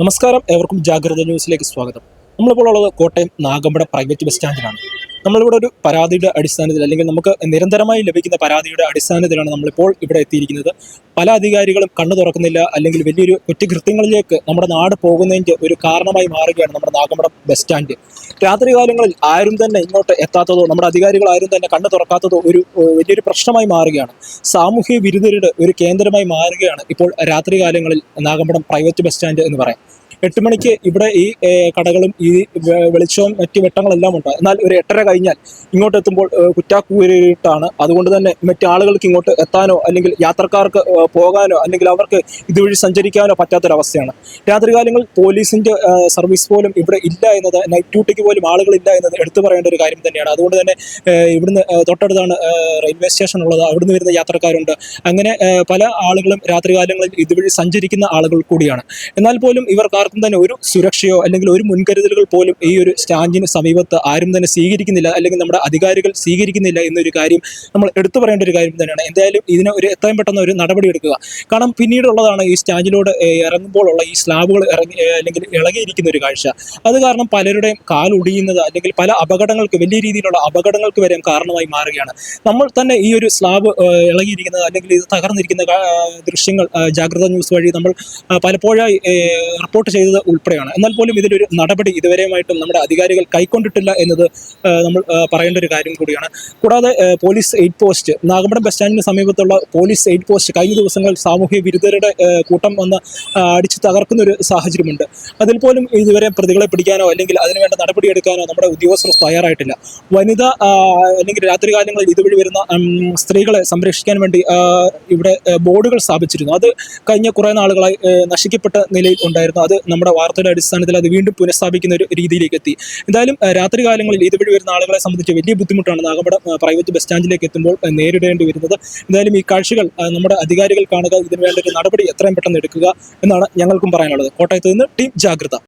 നമസ്കാരം. ഏവർക്കും ജാഗ്രത ന്യൂസിലേക്ക് സ്വാഗതം. നമ്മളിപ്പോൾ ഉള്ളത് കോട്ടയം നാഗമ്പട പ്രൈവറ്റ് ബസ് സ്റ്റാൻഡിലാണ്. നമ്മളിവിടെ ഒരു പരാതിയുടെ അടിസ്ഥാനത്തിൽ അല്ലെങ്കിൽ നമുക്ക് നിരന്തരമായി ലഭിക്കുന്ന പരാതിയുടെ അടിസ്ഥാനത്തിലാണ് നമ്മളിപ്പോൾ ഇവിടെ എത്തിയിരിക്കുന്നത്. പല അധികാരികളും കണ്ണു തുറക്കുന്നില്ല. അല്ലെങ്കിൽ വലിയൊരു കുറ്റകൃത്യങ്ങളിലേക്ക് നമ്മുടെ നാട് പോകുന്നതിന്റെ ഒരു കാരണമായി മാറുകയാണ് നമ്മുടെ നാഗമ്പടം ബസ് സ്റ്റാൻഡ്. രാത്രികാലങ്ങളിൽ ആരും തന്നെ ഇങ്ങോട്ട് എത്താത്തതോ നമ്മുടെ അധികാരികൾ ആരും തന്നെ കണ്ണു തുറക്കാത്തതോ ഒരു വലിയൊരു പ്രശ്നമായി മാറുകയാണ്. സാമൂഹ്യ വിരുദ്ധരുടെ ഒരു കേന്ദ്രമായി മാറുകയാണ് ഇപ്പോൾ രാത്രികാലങ്ങളിൽ നാഗമ്പടം പ്രൈവറ്റ് ബസ് സ്റ്റാൻഡ് എന്ന് പറയാം. എട്ട് മണിക്ക് ഇവിടെ ഈ കടകളും ഈ വെളിച്ചവും മറ്റ് വെട്ടങ്ങളെല്ലാം ഉണ്ട്. എന്നാൽ ഒരു എട്ടര കഴിഞ്ഞാൽ ഇങ്ങോട്ട് എത്തുമ്പോൾ കുറ്റാക്കൂരിട്ടാണ്. അതുകൊണ്ട് തന്നെ മറ്റു ആളുകൾക്ക് ഇങ്ങോട്ട് എത്താനോ അല്ലെങ്കിൽ യാത്രക്കാർക്ക് പോകാനോ അല്ലെങ്കിൽ അവർക്ക് ഇതുവഴി സഞ്ചരിക്കാനോ പറ്റാത്തൊരവസ്ഥയാണ്. രാത്രികാലങ്ങളിൽ പോലീസിന്റെ സർവീസ് പോലും ഇവിടെ ഇല്ല എന്നത് നൈറ്റ് ഡ്യൂട്ടിക്ക് പോലും ആളുകളില്ല എന്നത് എടുത്തു പറയേണ്ട ഒരു കാര്യം തന്നെയാണ്. അതുകൊണ്ട് തന്നെ ഇവിടുന്ന് തൊട്ടടുത്താണ് റെയിൽവേ സ്റ്റേഷൻ ഉള്ളത്. അവിടുന്ന് വരുന്ന യാത്രക്കാരുണ്ട്. അങ്ങനെ പല ആളുകളും രാത്രികാലങ്ങളിൽ ഇതുവഴി സഞ്ചരിക്കുന്ന ആളുകൾ കൂടിയാണ്. എന്നാൽ പോലും ഇവർക്കാർക്കും തന്നെ ഒരു സുരക്ഷയോ അല്ലെങ്കിൽ ഒരു മുൻകരുതലുകൾ പോലും ഈ ഒരു സ്റ്റാൻഡിന് സമീപത്ത് ആരും തന്നെ സ്വീകരിക്കുന്നില്ല അല്ലെങ്കിൽ നമ്മുടെ അധികാരികൾ സ്വീകരിക്കുന്നില്ല എന്നൊരു കാര്യം നമ്മൾ എടുത്തു പറയേണ്ട ഒരു കാര്യം തന്നെയാണ്. എന്തായാലും ഇതിന് ഒരു എത്രയും പെട്ടെന്ന് ഒരു നടപടി എടുക്കുക. കാരണം പിന്നീടുള്ളതാണ് ഈ സ്റ്റാൻഡിലൂടെ ഇറങ്ങുമ്പോഴുള്ള ഈ സ്ലാബുകൾ ഇറങ്ങി അല്ലെങ്കിൽ ഇളകിയിരിക്കുന്ന ഒരു കാഴ്ച. അത് കാരണം പലരുടെയും കാലൊടിയുന്നത് അല്ലെങ്കിൽ പല അപകടങ്ങൾക്ക് വലിയ രീതിയിലുള്ള അപകടങ്ങൾക്ക് വരെയും കാരണമായി മാറുകയാണ്. നമ്മൾ തന്നെ ഈ ഒരു സ്ലാബ് ഇളകിയിരിക്കുന്നത് അല്ലെങ്കിൽ ഇത് തകർന്നിരിക്കുന്ന ദൃശ്യങ്ങൾ ജാഗ്രത ന്യൂസ് വഴി നമ്മൾ പലപ്പോഴായി റിപ്പോർട്ട് റിപ്പോർട്ട് ചെയ്തത് ഉൾപ്പെടെയാണ്. എന്നാൽ പോലും ഇതിനൊരു നടപടി ഇതുവരെയുമായിട്ടും നമ്മുടെ അധികാരികൾ കൈക്കൊണ്ടിട്ടില്ല എന്നത് നമ്മൾ പറയേണ്ട ഒരു കാര്യം കൂടിയാണ്. കൂടാതെ police aid post Nagampadam bus സ്റ്റാൻഡിന് സമീപത്തുള്ള പോലീസ് എയ്ഡ് പോസ്റ്റ് കഴിഞ്ഞ ദിവസങ്ങൾ സാമൂഹ്യ വിരുദ്ധരുടെ കൂട്ടം വന്ന് അടിച്ചു തകർക്കുന്ന ഒരു സാഹചര്യമുണ്ട്. അതിൽ പോലും ഇതുവരെ പ്രതികളെ പിടിക്കാനോ അല്ലെങ്കിൽ അതിനുവേണ്ട നടപടിയെടുക്കാനോ നമ്മുടെ ഉദ്യോഗസ്ഥർ തയ്യാറായിട്ടില്ല. വനിത അല്ലെങ്കിൽ രാത്രികാലങ്ങളിൽ ഇതുവഴി വരുന്ന സ്ത്രീകളെ സംരക്ഷിക്കാൻ വേണ്ടി ഇവിടെ ബോർഡുകൾ സ്ഥാപിച്ചിരുന്നു. അത് കഴിഞ്ഞ കുറേ നാളുകളായി നശിക്കപ്പെട്ട നിലയിൽ ഉണ്ടായിരുന്നു. അത് നമ്മുടെ വാർത്തയുടെ അടിസ്ഥാനത്തിൽ അത് വീണ്ടും പുനഃസ്ഥാപിക്കുന്ന ഒരു രീതിയിലേക്ക് എത്തി എന്തായാലും രാത്രി കാലങ്ങളിൽ ഇതുവഴി വരുന്ന ആളുകളെ സംബന്ധിച്ച് വലിയ ബുദ്ധിമുട്ടാണ് നാഗമ്പടം പ്രൈവറ്റ് ബസ് സ്റ്റാൻഡിലേക്ക് എത്തുമ്പോൾ നേരിടേണ്ടി വരുന്നത്. എന്തായാലും ഈ കാഴ്ചകൾ നമ്മുടെ അധികാരികൾ കാണുക ഇതിനു വേണ്ട ഒരു നടപടി എത്രയും പെട്ടെന്ന് എടുക്കുക എന്നാണ് ഞങ്ങൾക്കും പറയാനുള്ളത്. കോട്ടയത്ത് നിന്ന് ടീം ജാഗ്രത.